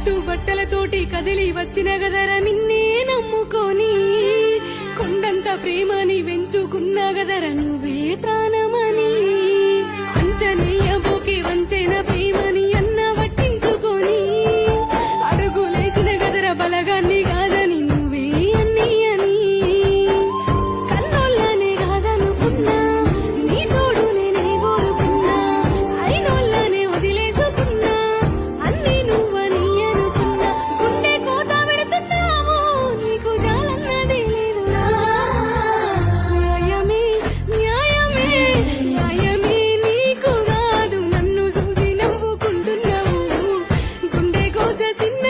కట్టు బట్టలతోటి కదిలి వచ్చిన గదర నిన్నే నమ్ముకొని కొండంత ప్రేమని పెంచుకున్న గదర నువ్వే ప్రాణ 这锦鲤